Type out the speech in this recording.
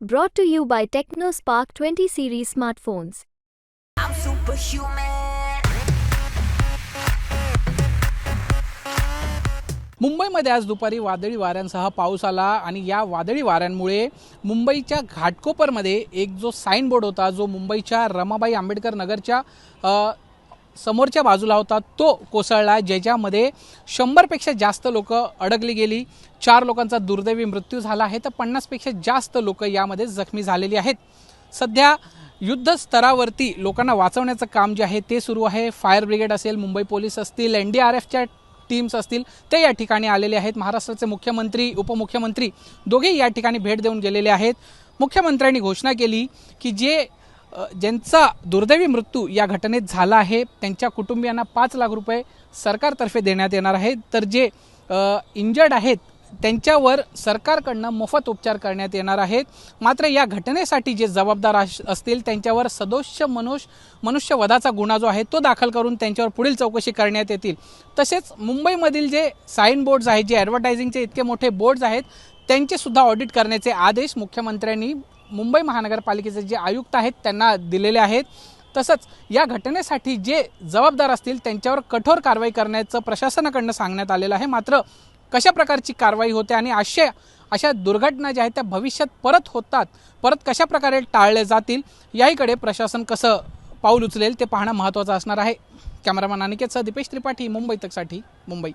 Brought to you by TechnoSpark 20 series smartphones. I'm superhuman. मुंबईमध्ये आज दुपारी वादळी वाऱ्यांसह पाऊस आला आणि या वादळी वाऱ्यांमुळे मुंबईच्या घाटकोपरमध्ये एक जो साईन बोर्ड होता जो मुंबईच्या रमाबाई आंबेडकर नगरच्या समोरच्या बाजूला होता तो कोसळला ज्याच्यामध्ये शंभरपेक्षा जास्त लोक अडकली गेली. चार लोकांचा दुर्दैवी मृत्यू झाला आहे तर पन्नासपेक्षा जास्त लोक यामध्ये जखमी झालेली आहेत. सध्या युद्ध स्तरावरती लोकांना वाचवण्याचं काम जे आहे ते सुरू आहे. फायर ब्रिगेड असेल मुंबई पोलीस असतील एन डी आर एफच्या टीम्स असतील ते या ठिकाणी आलेले आहेत. महाराष्ट्राचे मुख्यमंत्री उपमुख्यमंत्री दोघेही या ठिकाणी भेट देऊन गेलेले आहेत. मुख्यमंत्र्यांनी घोषणा केली की जे ज्यांचा दुर्दैवी मृत्यू या घटनेत झाला आहे त्यांच्या कुटुंबियांना पाच लाख रुपये सरकारतर्फे देण्यात येणार आहेत तर जे इंजर्ड आहेत त्यांच्यावर सरकारकडनं मोफत उपचार करण्यात येणार आहेत. मात्र या घटनेसाठी जे जबाबदार अस- असतील त्यांच्यावर सदोष मनुष्य मनुष्यवधाचा गुन्हा जो आहे तो दाखल करून त्यांच्यावर पुढील चौकशी करण्यात येतील. तसेच मुंबईमधील जे साईन बोर्ड्स आहेत जे ॲडव्हर्टायझिंगचे इतके मोठे बोर्ड्स आहेत त्यांचे सुद्धा ऑडिट करण्याचे आदेश मुख्यमंत्र्यांनी मुंबई महानगरपालिकेचे जे आयुक्त आहेत त्यांना दिलेले आहेत. तसंच या घटनेसाठी जे जबाबदार असतील त्यांच्यावर कठोर कारवाई करण्याचं प्रशासनाकडनं सांगण्यात आलेलं आहे. मात्र कशा प्रकारची कारवाई होते आणि अशा अशा दुर्घटना ज्या आहेत त्या भविष्यात परत होतात परत कशा प्रकारे टाळले जातील याहीकडे प्रशासन कसं पाऊल उचलेल ते पाहणं महत्त्वाचं असणार आहे. कॅमेरामॅन अनिकेतसह दीपेश त्रिपाठी मुंबई तकसाठी मुंबई.